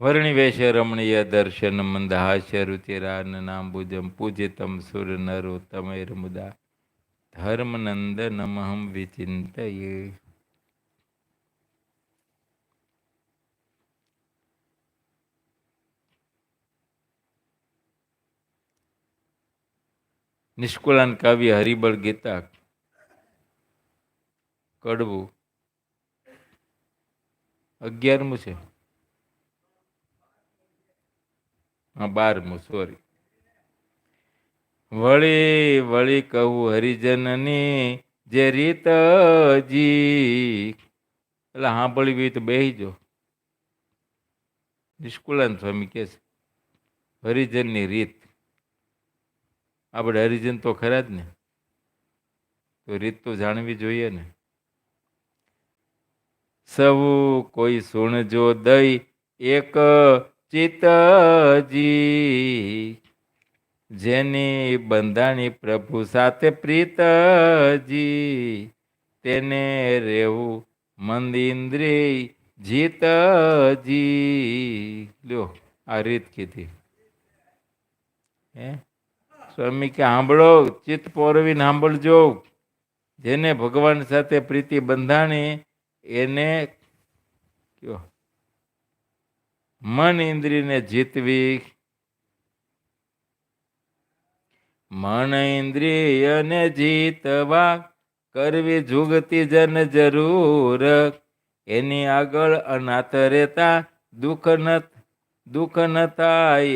વર્ણિવેશ રમણીય દર્શન મંદહાસ્ય રુચિરાન નાંબુજમ પૂજિતમ સુર નરોત્તમૈર મુદા. ધર્મનંદ નમહમ વિચિંતયે. નિષ્કુળાન કાવ્ય હરિબળ ગીતા કડવું. અગિયારમું છે હા બારમું સોરી વળી વળી કહું હરિજનની જે રીતજી એટલે સાંભળવી તો બેહી જો નિષ્કુળાન સ્વામી કહે છે, હરિજનની રીત. આપણે હરિજન તો ખરા જ ને. તો રીત તો જાણવી જોઈએ ને. સૌ કોઈ સુણજો દઈ એક ચિતજી જેની બંધાણી પ્રભુ સાથે પ્રીતજી, તેને રહેવું મંદ ઇન્દ્રિય જીતજી. લ્યો, આ રીત કીધી. હે? સ્વામી કે સાંભળો ચિત્ત પોરવીને સાંભળજો જેને ભગવાન સાથે પ્રીતિ બંધાણી, એને કયો? મન ઇન્દ્રિયને જીતવી. મન ઇન્દ્રિયને જીતવા કરવી જુગતી જન જરૂર. એની આગળ અનાથ રહેતા દુઃખ ન દુઃખ ન થાય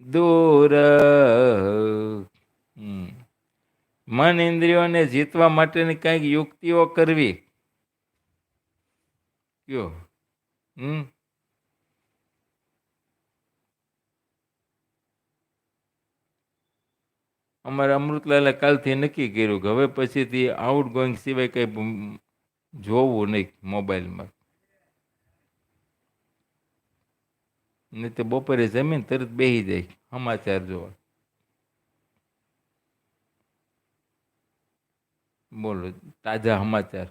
દૂર. મન ઇન્દ્રિયોને જીતવા માટેની કંઈક યુક્તિઓ કરવી. કયો? હમ. અમારે અમૃતલાલે કાલથી નક્કી કર્યું કે હવે પછીથી આઉટ ગોઈંગ સિવાય કંઈ જોવું નહીં મોબાઈલમાં. નહીં તો બપોરે જમીન તરત બેસી જાય, સમાચાર જોવા. બોલો, તાજા સમાચાર.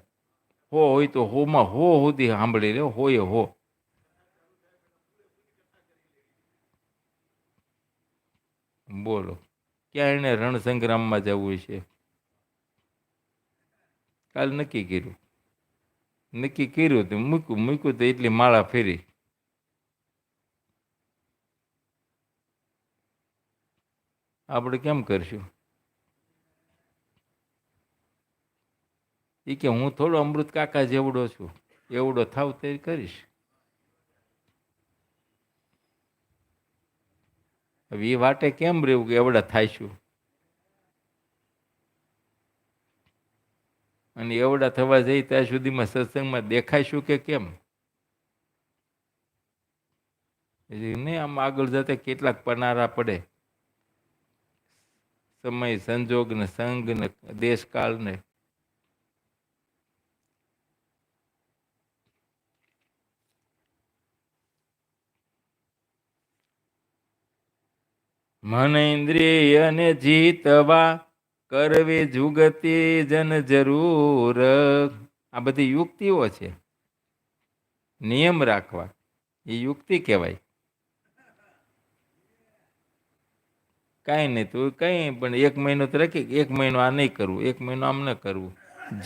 હો હોય તો હોમાં હો સુધી સાંભળી લે હોય હો. બોલો. ક્યાં એને રણસંગ્રામમાં જવું છે? કાલ નક્કી કર્યું. નક્કી કર્યું તો મૂક્યું મૂક્યું તો એટલી માળા ફેરી. આપણે કેમ કરશું? એ કે હું થોડો અમૃત કાકા જેવડો છું. એવડો થાવ તે કરીશ. હવે એ વાટે કેમ રહેવું કે એવડા થાયશું? અને એવડા થવા જઈ ત્યાં સુધીમાં સત્સંગમાં દેખાઈશું કે કેમ? ને આમ આગળ જતા કેટલાક પનારા પડે. સમય, સંજોગ ને સંઘ ને દેશકાળ ને મન ઇન્દ્રિયને જીતવા કરવી જુગતી જન જરૂર. આ બધી યુક્તિઓ છે. નિયમ રાખવા. એ યુક્તિ કહેવાય. કાંઈ નહીં, તું કંઈ પણ એક મહિનો તો રાખી, એક મહિનો આ નહીં કરવું, એક મહિનો આમ ન કરવું.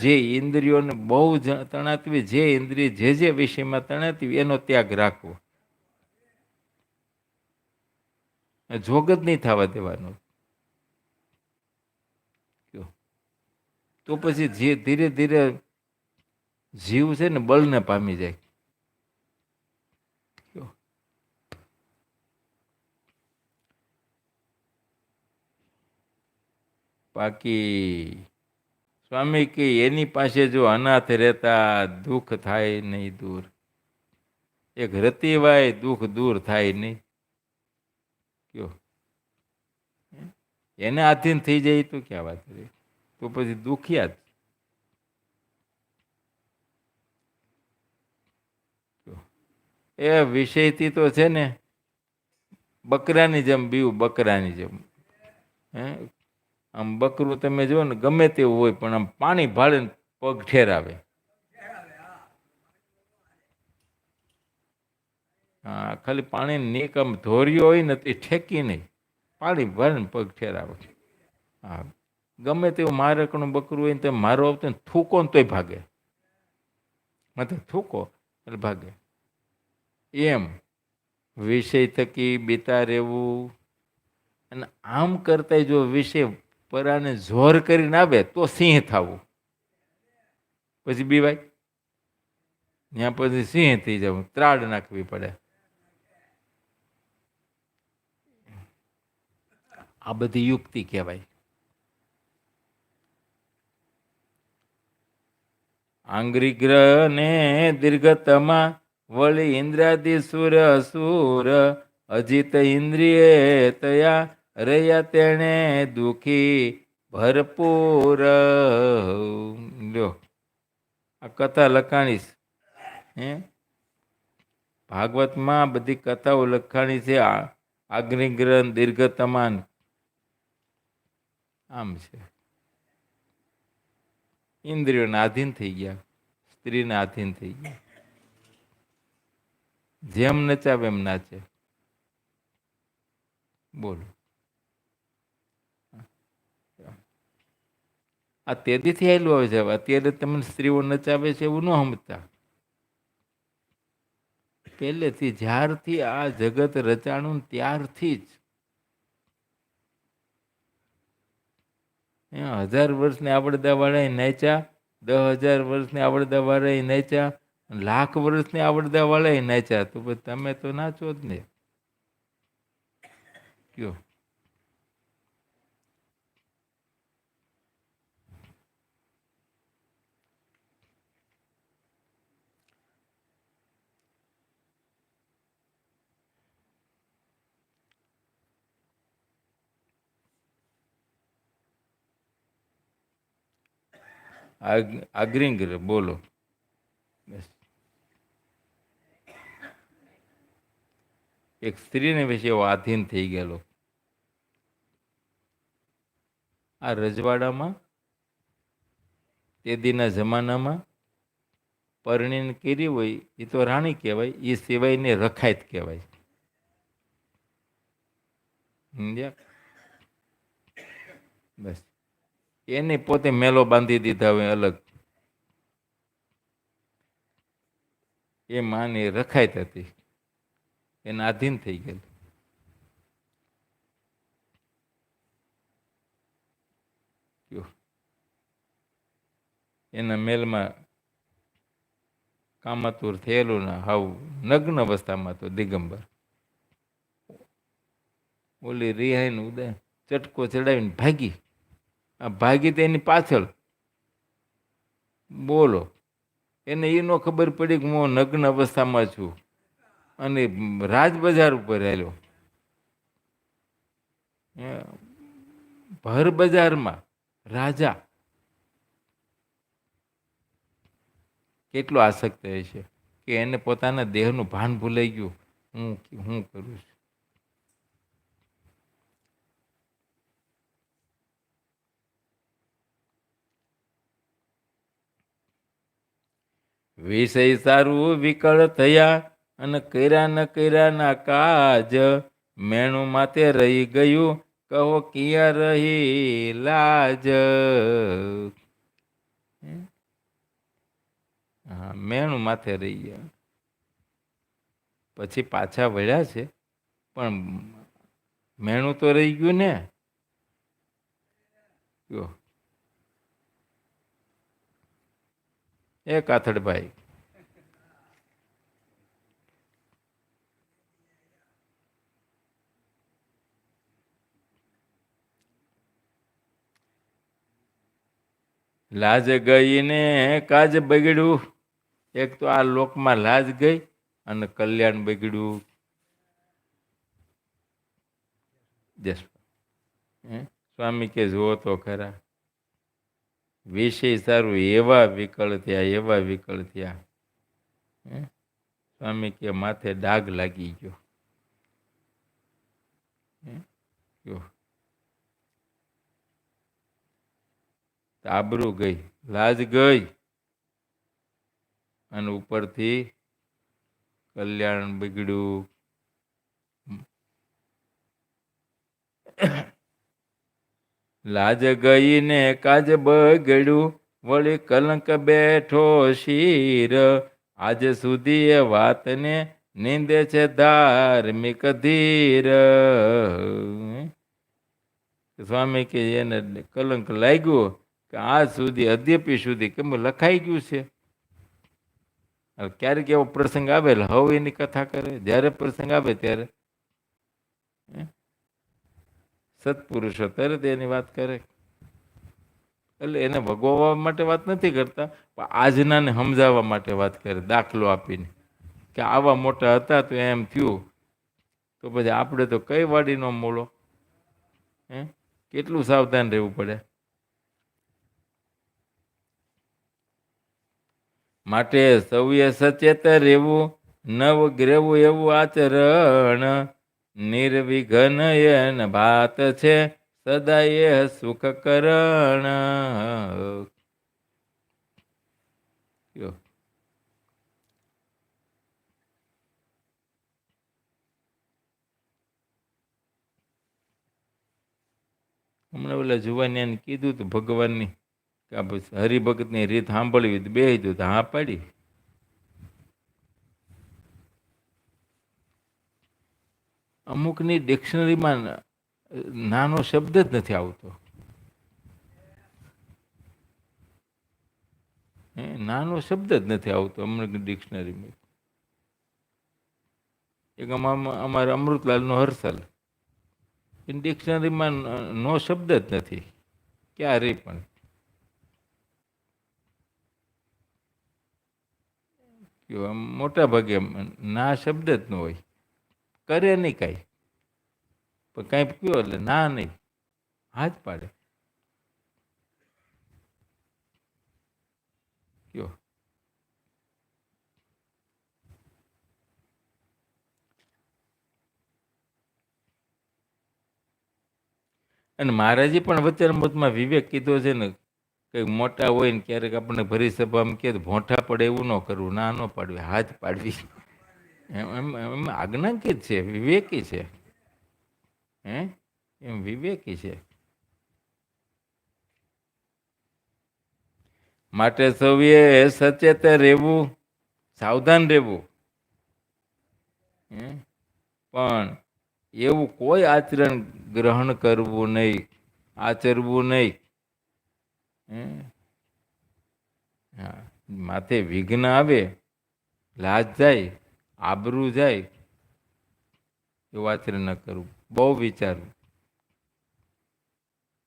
જે ઇન્દ્રિયોને બહુ જ તણાતી જે ઇન્દ્રિય જે જે વિષયમાં તણાતી એનો ત્યાગ રાખવો. જોગ જ નહીં થવા દેવાનો. તો પછી જે ધીરે ધીરે જીવ છે ને બળને પામી જાય. બાકી સ્વામી કે એની પાસે જો અનાથ રહેતા દુઃખ થાય નહીં દૂર. એક રતિવાય દુઃખ દૂર થાય નહીં. કયો? એને આધીન થઈ જાય તો ક્યાં વાત કરી? તો પછી દુખિયા જ એ વિષયથી તો છે ને, બકરાની જેમ બીવું બકરાની જેમ. હે? આમ બકરું તમે જુઓ ને ગમે તેવું હોય, પણ આમ પાણી ભાળે પગ ઠેરાવે. હા ખાલી પાણી નીકમ ધોર્યો હોય ને તે ઠેકી નહીં. પાણી ભરીને પગ ઠેરાવે હા ગમે તેવું મારકનું બકરું હોય ને તો મારો આવતો ને થૂકો ને તોય ભાગે. માથે થૂકો એટલે ભાગે. એમ વિષય થકી બીતા રહેવું અને આમ કરતા જો વિષય પરાને જોર કરીને આવે તો સિંહ થવું. પછી બીવાય? ત્યાં પછી સિંહ થઈ જવું ત્રાડ નાખવી પડે. આ બધી યુક્તિ કહેવાય. આંગ્રિગ્રહ ને દીર્ઘતમાં વળી ઇન્દ્રાદિ સુર અસુર, અજિત ઇન્દ્રિયે તયા રહ્યા તેણે દુખી ભરપૂર. લ્યો, આ કથા લખાણીશ હે? ભાગવતમાં બધી કથાઓ લખાણી છે, આ આગ્નિગ્રહ દીર્ઘતમાન. આમ છે. ઇન્દ્રિયોના આધીન થઈ ગયા, સ્ત્રીના આધીન થઈ ગયા. જેમ નચાવે એમ નાચે. બોલો. આ તેથી આવેલું આવે છે. અત્યારે તમને સ્ત્રીઓ નચાવે છે એવું ન સમજતા. પહેલેથી જ્યારથી આ જગત રચાણું ત્યારથી જ હજાર વર્ષને આવડદા વાળા નાચ્યા દસ હજાર વર્ષની આવડદા વાળા નાચ્યા લાખ વર્ષને આવડતા વાળા નાચ્યા. તો તમે તો નાચો જ ને. કયો? અગ્રિંગ બોલો. બસ. એક સ્ત્રીને વિશે એવો આધીન થઈ ગયેલો. આ રજવાડામાં તે દીના જમાનામાં પરણીને કરી હોય એ તો રાણી કહેવાય એ સિવાયને રખાયત કહેવાય. સમજ્યા? બસ. એને પોતે મેલો બાંધી દીધા હોય અલગ. એ માની રખાયત હતી. એને આધીન થઈ ગયેલું. એના મેલમાં કામાતુર થયેલું ને હાવ નગ્ન અવસ્થામાં તો દિગંબર. ઓલી રિહાઈનું ઉદય ચટકો ચડાવીને ભાગી. આ ભાગી તેની પાછળ. બોલો. એને એ ન ખબર પડી કે હું નગ્ન અવસ્થામાં છું. અને રાજ બજાર ઉપર આવેલો ભર બજારમાં રાજા. કેટલો આસક્ત છે કે એને પોતાના દેહનું ભાન ભૂલાઈ ગયું. હું હું કરું છું? વિષય સારું વિકળ થયા અને કર્યા ન કર્યાના કાજ મેણું માથે રહી ગયું. કહો, ક્યાં રહી લાજ? હા, મેણું માથે રહી ગયા. પછી પાછા વળ્યા છે. પણ મેણું તો રહી ગયું ને? કયો એ કાથડભાઈ લાજ ગઈ ને કાજ બગડ્યું. એક તો આ લોકમાં લાજ ગઈ અને કલ્યાણ બગડ્યું. સ્વામી કે જુઓ તો ખરા. વિષય સારું એવા વિકળ થયા, એવા વિકળ થયા. સ્વામી કે માથે ડાઘ લાગી ગયો. આબરૂ ગઈ, લાજ ગઈ. અને ઉપરથી કલ્યાણ બગડ્યું. લાજ ગઈને કાજ બગડ્યું. વળી કલંક બેઠો શીર. આજ સુધી એ વાતને નિંદે છે ધાર્મિક ધીર. સ્વામી કે એને કલંક લાગ્યો કે આજ સુધી, અદ્યપી સુધી કેમ લખાઈ ગયું છે? ક્યારેક એવો પ્રસંગ આવે હવે એની કથા કરે. જ્યારે પ્રસંગ આવે ત્યારે? સત્પુરુષો તરત એની વાત કરે. એટલે એને ભગવવા માટે વાત નથી કરતા, પણ આજનાને સમજાવવા માટે વાત કરે, દાખલો આપીને. કે આવા મોટા હતા તો એમ થયું. તો પછી આપણે તો કઈ વાડીનો મૂળો? હે? કેટલું સાવધાન રહેવું પડે? માટે સૌએ સચેત રહેવું નવ ગ્રેવું એવું આચરણ. નિર્વિઘ્ન ભાત છે, સદાય સુખ કરણ. હમણાં ઓલા જુવાનિયાને કીધું તું ભગવાનની, કે હરિભગતની રીત સાંભળવી બે તો હા પાડી. અમુકની ડિક્શનરીમાં નાનો શબ્દ જ નથી આવતો. નાનો શબ્દ જ નથી આવતો અમુક ડિક્શનરીમાં. એક અમારા અમૃતલાલનો હર્ષલ. એ ડિક્શનરીમાં નો શબ્દ જ નથી. ક્યારે પણ. મોટા ભાગે ના શબ્દ જ ન હોય. કરે નહીં કાંઈ. પણ કાંઈ કયો એટલે ના નહીં. હાથ પાડે. કયો? અને મહારાજે પણ વચનમૃતમાં વિવેક કીધો છે ને, કંઈક મોટા હોય ને ક્યારેક આપણને ભરી સભામાં કહે તો ભોંઠા પડે એવું ન કરવું, ના ન પાડવી, હાથ પાડવી. એમ એમ એમ આજ્ઞાંકિત છે, વિવેકી છે. હે? એમ વિવેકી છે. માટે સૌએ સચેત રહેવું, સાવધાન રહેવું. પણ એવું કોઈ આચરણ ગ્રહણ કરવું નહીં, આચરવું નહીં. માથે વિઘ્ન આવે, લાજ જાય આબરૂ જાય, એ આચરણ ન કરવું બહુ વિચારવું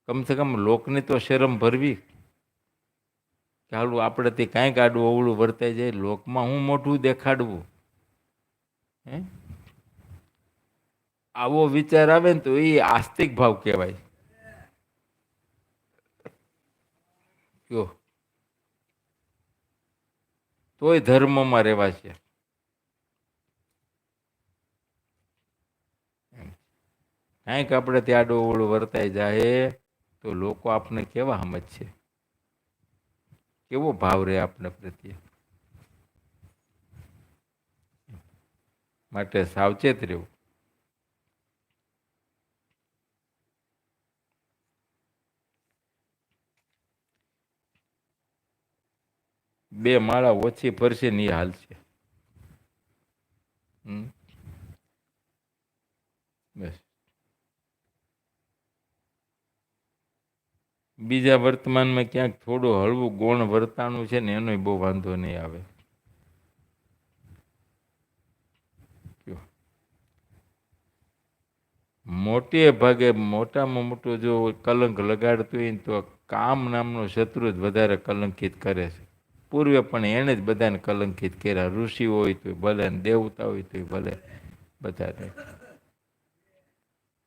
કમસે કમ લોકને તો શરમ ભરવી. કે હાલું તે કાંઈક આડું અવળું વર્તાઈ જાય, લોકમાં હું મોટું દેખાડવું? હે? આવો વિચાર આવે ને તો એ આસ્તિક ભાવ કહેવાય. કયો તોય ધર્મમાં રહેવા છે કાંઈક આપણે ત્યાં આડું વર્તાઈ જાય તો લોકો આપણે કેવા સમજશે? કેવો ભાવ રહે આપણે પ્રત્યે? માટે સાવચેત રહેવું. બે માળા ઓછી ફરશે ને હાલ છે હમ. બસ. બીજા વર્તમાનમાં ક્યાંક થોડું હળવું ગૌણ વર્તાનું છે ને એનોય બહુ વાંધો નહીં આવે. મોટે ભાગે મોટામાં મોટું જો કલંક લગાડતું હોય તો કામ નામનો શત્રુ જ વધારે કલંકિત કરે છે. પૂર્વે પણ એણે જ બધાને કલંકિત કર્યા. ઋષિ હોય તો ભલે દેવતા હોય તો ભલે બધાને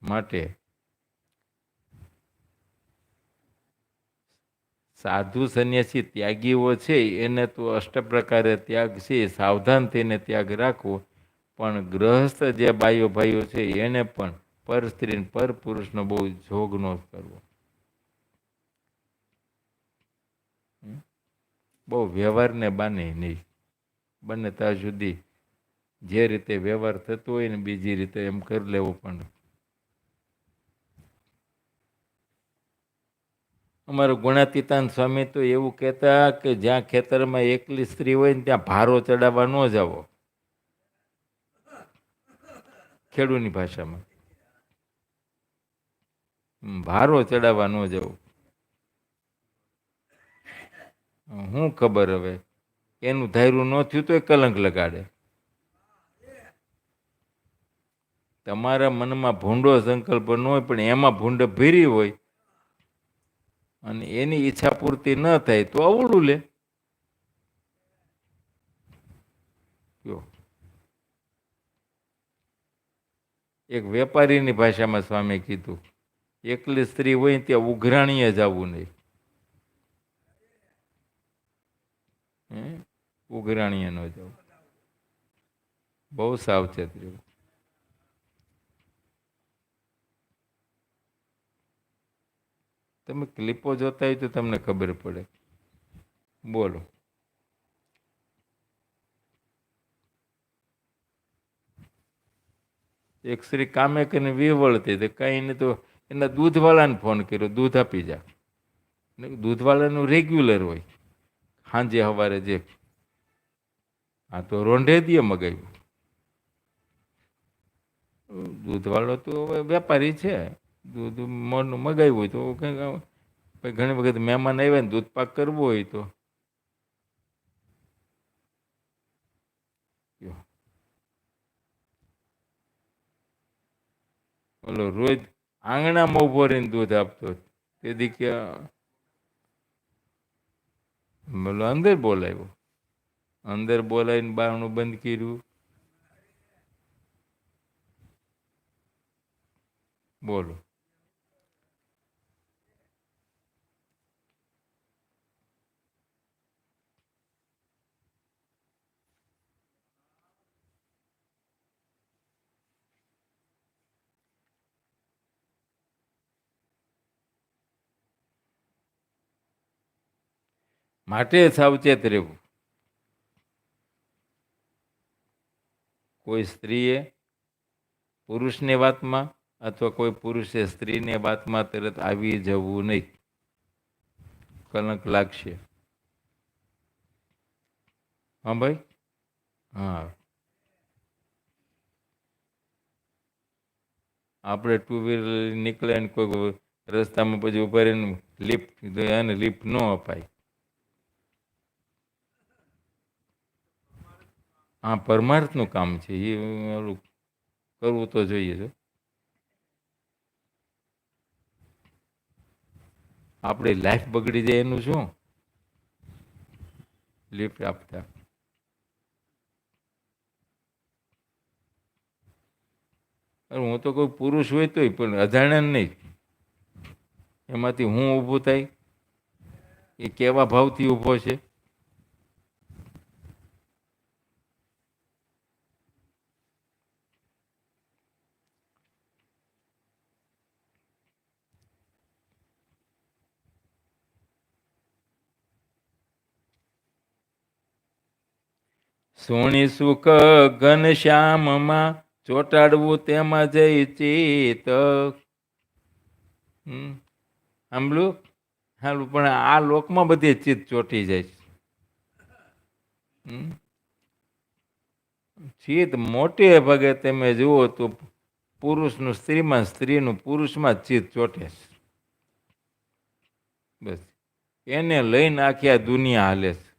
માટે સાધુ સંન્યાસી ત્યાગીઓ છે, એને તો અષ્ટ પ્રકારે ત્યાગ છે, સાવધાન થઈને ત્યાગ રાખવો. પણ ગ્રહસ્થ જે બાયો ભાઈઓ છે, એને પણ પર સ્ત્રી પર પુરુષનો બહુ જોગ ન કરવો. બહુ વ્યવહારને બાને નહીં. બંને ત્યાં સુધી જે રીતે વ્યવહાર થતો હોય ને બીજી રીતે એમ કરી લેવો પણ અમારું ગુણાતીતાન સ્વામી તો એવું કહેતા કે જ્યાં ખેતરમાં એકલી સ્ત્રી હોય ને ત્યાં ભારો ચડાવવા ન જાવો. ખેડૂની ભાષામાં. ભારો ચડાવવા ન જવું હું ખબર હવે? એનું ધાર્યું ન થયું તો એ કલંક લગાડે. તમારા મનમાં ભૂંડો સંકલ્પ ન હોય, પણ એમાં ભૂંડ ભીરી હોય અને એની ઈચ્છા પૂર્તિ ન થાય તો અવળું લે. એક વેપારીની ભાષામાં સ્વામી કીધું, એકલી સ્ત્રી હોય ત્યાં ઉઘરાણીએ જવું નહીં? ઉઘરાણીએ ન જવું. બહુ સાવચેત રહેવું. તમે ક્લિપો જોતા હોય તો તમને ખબર પડે. બોલો. એક શ્રી કામે કરીને વિવળતી હતી, કાંઈ નહીં તો એના દૂધવાળાને ફોન કર્યો, દૂધ આપી જા. દૂધવાળાનું રેગ્યુલર હોય. સાંજે સવારે જે આ તો રોંઢે દીએ મગાવ્યું. દૂધવાળો તો વેપારી છે. દૂધ મોરનું મગાવ્યું હોય તો કંઈક ઘણી વખત મહેમાન આવ્યા ને દૂધ પાક કરવો હોય તો. ઓલો રોજ આંગણામાં ઊભો રહીને દૂધ આપતો તે કે બોલો, અંદર બોલાવ્યો. અંદર બોલાવીને બારણું બંધ કર્યું. બોલો. માટે સાવચેત રહેવું. કોઈ સ્ત્રીએ પુરુષની વાતમાં અથવા કોઈ પુરુષે સ્ત્રીની વાતમાં તરત આવી જવું નહીં. કલંક લાગશે. હા ભાઈ? હા. આપણે ટુ વ્હીલર નીકળે ને કોઈ રસ્તામાં પછી ઊભા રહીને લિફ્ટ એને લિફ્ટ ન અપાય. હા પરમાર્થનું કામ છે, એ ઓલું કરવું તો જોઈએ છે. આપણી લાઈફ બગડી જાય એનું શું? લિફ્ટ આપતા. હું તો કોઈ પુરુષ હોય તોય, પણ અજાણ્યા નહીં. એમાંથી હું ઊભો થાય? એ કેવા ભાવથી ઊભો છે? સોણી સુખ ઘનશ્યામમાં ચોટાડવું તેમાં જઈ ચિત સાંભળું સારું પણ આ લોકમાં બધી ચિત્ત ચોટી જાય છે. ચિત્ત મોટે ભાગે તમે જુઓ તો પુરુષનું સ્ત્રીમાં સ્ત્રીનું પુરુષમાં ચિત્ત ચોટે છે. બસ. એને લઈને આખી આ દુનિયા હાલે છે?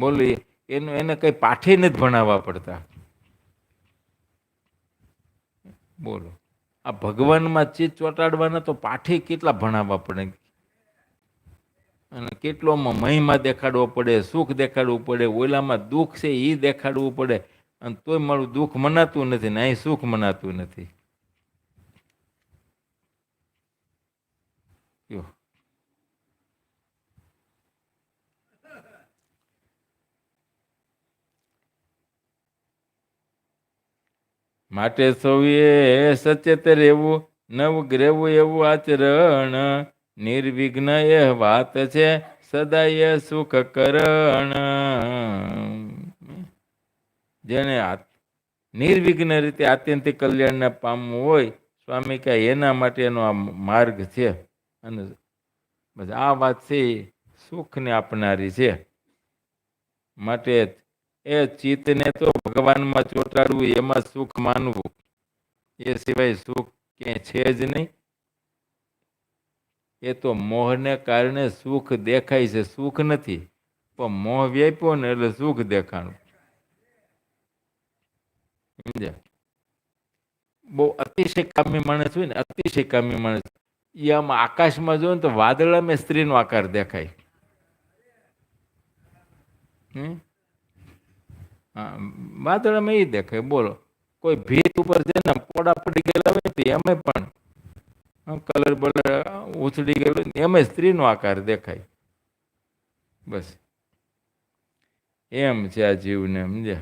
બોલો, એનું એને કઈ પાઠે નથી ભણાવવા પડતા. બોલો, આ ભગવાનમાં ચીજ ચોંટાડવાના તો પાઠે કેટલા ભણાવવા પડે? અને કેટલોમાં મહિમા દેખાડવો પડે, સુખ દેખાડવું પડે, ઓલામાં દુઃખ છે એ દેખાડવું પડે, અને તોય મારું દુઃખ મનાતું નથી ને અહીં સુખ મનાતું નથી કયો માટે સૌએ સચેત રહેવું નવ રહેવું એવું આચરણ. નિર્વિઘ્ન એ વાત છે, સદાય સુખ કરણ. જેને નિર્વિઘ્ન રીતે આત્યંતિક કલ્યાણને પામવું હોય, સ્વામી કહે, એના માટેનો આ માર્ગ છે. અને આ વાત છે, સુખને આપનારી છે. માટે એ ચિત્તને તો ભગવાનમાં ચોંટાડવું, એમાં સુખ માનવું. એ સિવાય સુખ ક્યાંય છે જ નહીં. એ તો મોહને કારણે સુખ દેખાય છે, સુખ નથી. પણ મોહ વ્યાપ્યો ને એટલે સુખ દેખાણું. સમજ્યા? બહુ અતિશય કામી માણસ હોય ને, અતિશય કામી માણસ. એ આમ આકાશમાં જો ને તો વાદળામાં સ્ત્રીનો આકાર દેખાય. હમ? વાદળામાં એ દેખાય, બોલો. કોઈ ભીત ઉપર છે ને પોડા પડી ગયેલા હોય તો એમાં પણ કલર બલર ઉછળી ગયેલો એમાં સ્ત્રીનો આકાર દેખાય. બસ. એમ છે આ જીવને, સમજ્યા?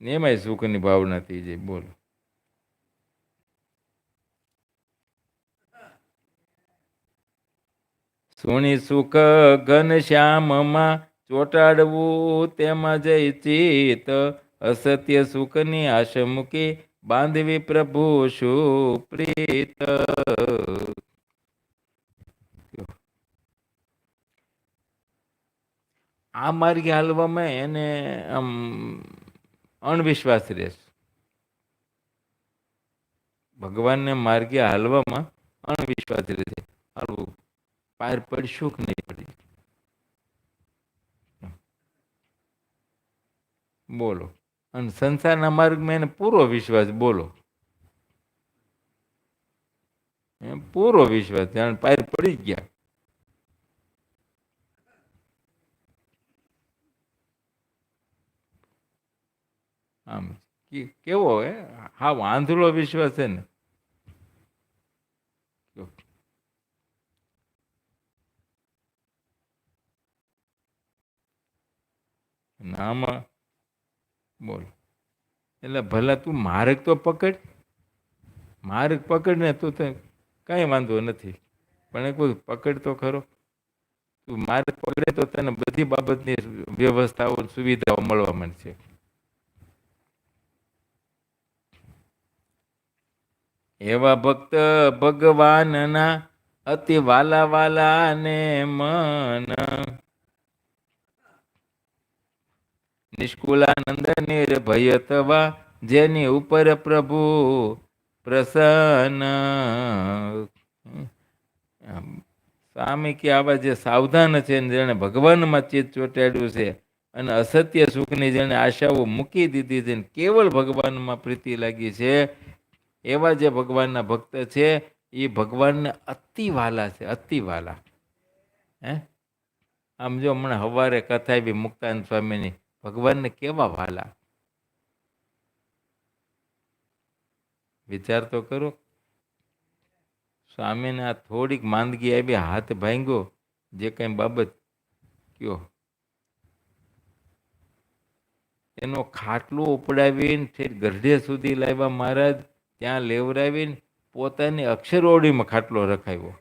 એમાંય સુખની ભાવના થઈ જાય, બોલો. સુણી સુખ ઘન શ્યામમાં ચોટાડવું તેમાં જય ચિત અસત્ય સુખની આશ મૂકી બાંધવી પ્રભુ સુપ્રીત આ માર્ગે હાલવામાં એને આમ અણવિશ્વાસ રહેશે. ભગવાનને માર્ગે હાલવામાં અણવિશ્વાસ રહેશે. હાલવું. પાર પડશું કે નહીં પડી. બોલો. અને સંસારના માર્ગમાં એને પૂરો વિશ્વાસ, બોલો. પૂરો વિશ્વાસ, જાણે પાર પડી જ ગયા. આમ કેવો, હે? હા વાંધળો વિશ્વાસ છે ને. અને આમાં બોલ. એટલે ભલા તું માર્ગ તો પકડ. માર્ગ પકડ ને તું તો કાંઈ વાંધો નથી. પણ કોઈ પકડ તો ખરો. તું માર્ગ પકડે તો તને બધી બાબતની વ્યવસ્થાઓ સુવિધાઓ મળવા માંડશે. એવા ભક્ત ભગવાનના અતિ વાલા વાલા ને મન નિષ્કુલાનંદ નિર્ભય થવા જેની ઉપર પ્રભુ પ્રસન્ન. સ્વામી કે આવા જે સાવધાન છે જેણે ભગવાનમાં ચિત્ત ચોંટાડ્યું છે અને અસત્ય સુખની જેણે આશાઓ મૂકી દીધી છે કેવળ ભગવાનમાં પ્રીતિ લાગી છે, એવા જે ભગવાનના ભક્ત છે, એ ભગવાનને અતિ વાલા છે, અતિ વાલા. હે? આમ જો હમણાં સવારે કથા એવી મુક્તાન સ્વામીની. ભગવાનને કેવા વાલા? વિચાર તો કરો. સ્વામીને આ થોડીક માંદગી આવી હાથ ભાંગ્યો, જે કંઈ બાબત કયો. એનો ખાટલો ઉપડાવીને ઠેર ગઢે સુધી લાવ્યા મહારાજ. ત્યાં લેવરાવીને પોતાની અક્ષરઓડીમાં ખાટલો રખાવ્યો.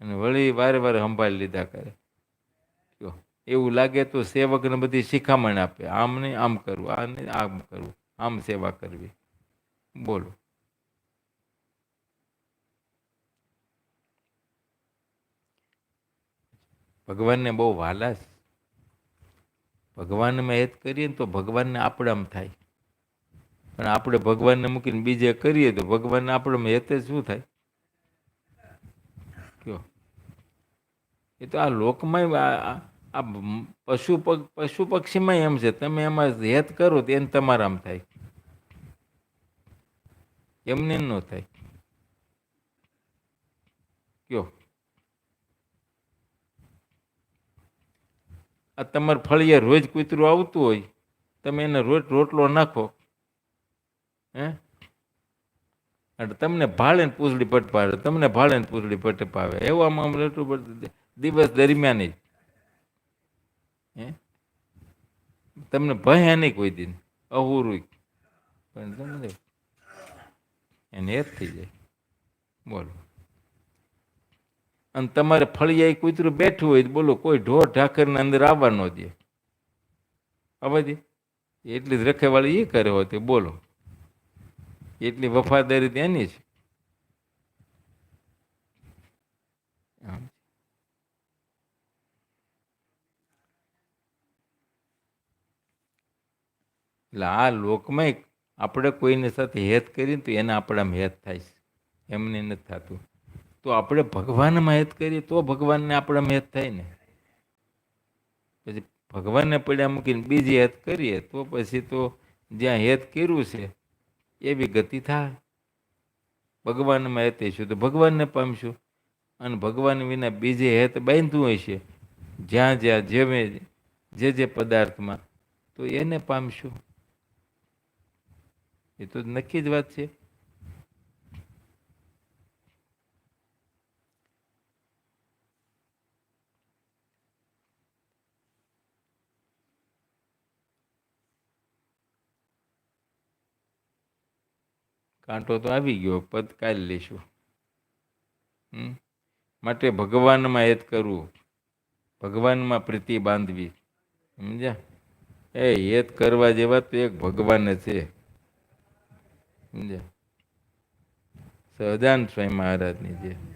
અને વળી વારે વારે સંભાળી લીધા કરે. એવું લાગે તો સેવકને બધી શિખામણ આપે. આમ નહીં આમ કરવું આ નહીં આમ કરવું, આમ સેવા કરવી. બોલો. ભગવાનને બહુ વાલાસ. ભગવાનમાં હેત કરીએ ને તો ભગવાનને આપણામ થાય. પણ આપણે ભગવાનને મૂકીને બીજે કરીએ તો ભગવાનને આપણે હેતે શું થાય? કયો? એ તો આ લોકમાં આ પશુ પશુ પક્ષીમાં એમ છે, તમે એમાં હેત કરો તો એને તમારામાં થાય. એમને ન થાય. કયો? આ તમારે ફળિયા રોજ કૂતરું આવતું હોય, તમે એને રોજ રોટલો નાખો. હે? અને તમને ભાળે ને પૂછડી પટપાવે તમને ભાળે ને પૂછડી પટપાવે. એવું આમ આમ રેટું પડતું. દિવસ દરમિયાન જ. હે? તમને ભય નહીં કોઈ દિન? અહુરું પણ તમને એને એ થઈ જાય. બોલો. અને તમારે ફળિયા કૂતરું બેઠું હોય બોલો, કોઈ ઢોર ઢાકરના અંદર આવવા ન દે. અવાજી એટલી જ રખેવાળી એ કરે હોય તે બોલો. એટલી વફાદારી તેની છે આમ. એટલે આ લોકમાં આપણે કોઈની સાથે હેત કરીએ તો એને આપણામાં હેત થાય છે. એમને નથી થતું. તો આપણે ભગવાનમાં હેત કરીએ તો ભગવાનને આપણામાં હેત થાય ને. પછી ભગવાનને પડ્યા મૂકીને બીજી હેત કરીએ તો પછી તો જ્યાં હેત કર્યું છે એવી ગતિ થાય. ભગવાનમાં હેતીશું તો ભગવાનને પામશું અને ભગવાન વિના બીજે હેત બાંધવું હોય છે. જ્યાં જ્યાં જેમે જે જે પદાર્થમાં, તો એને પામશું એ તો નક્કી જ વાત છે. કાંટો તો આવી ગયો, પદ કાઢી લઈશું? માટે ભગવાનમાં હેત કરવું, ભગવાનમાં પ્રીતિ બાંધવી. સમજ્યા? એ હેત કરવા જેવા તો એક ભગવાન છે. સમજ્યા? સહજાન સ્વામી મહારાજની જે